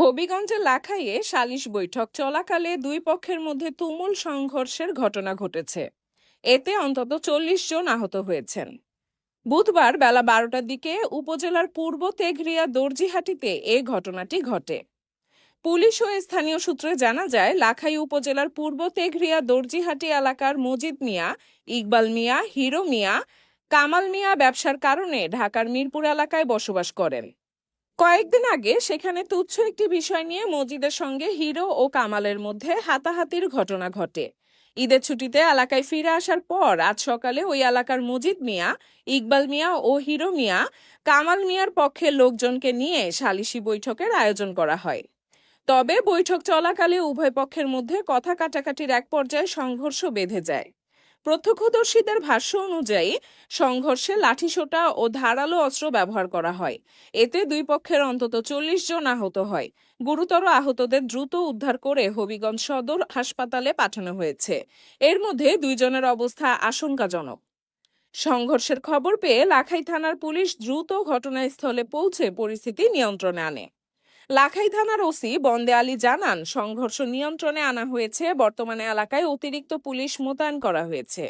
হবিগঞ্জের লাখাইয়ে সালিশ বৈঠক চলাকালে দুই পক্ষের মধ্যে তুমুল সংঘর্ষের ঘটনা ঘটেছে। এতে অন্তত চল্লিশ জন আহত হয়েছেন। বুধবার বেলা বারোটার দিকে উপজেলার পূর্ব তেঘরিয়া দর্জিহাটিতে এ ঘটনাটি ঘটে। পুলিশ ও স্থানীয় সূত্রে জানা যায়, লাখাই উপজেলার পূর্ব তেঘরিয়া দর্জিহাটি এলাকার মজিদ মিয়া, ইকবাল মিয়া, হিরো মিয়া, কামাল মিয়া ব্যবসার কারণে ঢাকার মিরপুর এলাকায় বসবাস করেন। কয়েকদিন আগে সেখানে তুচ্ছ একটি বিষয় নিয়ে মজিদের সঙ্গে হিরো ও কামালের মধ্যে হাতাহাতির ঘটনা ঘটে। ঈদের ছুটিতে এলাকায় ফিরে আসার পর আজ সকালে ওই এলাকার মজিদ মিয়া, ইকবাল মিয়া ও হিরো মিয়া, কামাল মিয়ার পক্ষের লোকজনকে নিয়ে সালিশি বৈঠকের আয়োজন করা হয়। তবে বৈঠক চলাকালে উভয় পক্ষের মধ্যে কথা কাটাকাটির এক পর্যায়ে সংঘর্ষ বেঁধে যায়। প্রত্যক্ষদর্শীদের ভাষ্য অনুযায়ী, সংঘর্ষে লাঠিসোঁটা ও ধারালো অস্ত্র ব্যবহার করা হয়। এতে দুই পক্ষের অন্তত চল্লিশ জন আহত হয়। গুরুতর আহতদের দ্রুত উদ্ধার করে হবিগঞ্জ সদর হাসপাতালে পাঠানো হয়েছে। এর মধ্যে দুইজনের অবস্থা আশঙ্কাজনক। সংঘর্ষের খবর পেয়ে লাখাই থানার পুলিশ দ্রুত ঘটনাস্থলে পৌঁছে পরিস্থিতি নিয়ন্ত্রণে আনে। লাখাই থানার ওসি বন্দে আলী জানান, সংঘর্ষ নিয়ন্ত্রণে আনা হয়েছে, বর্তমানে এলাকায় অতিরিক্ত পুলিশ মোতায়েন করা হয়েছে।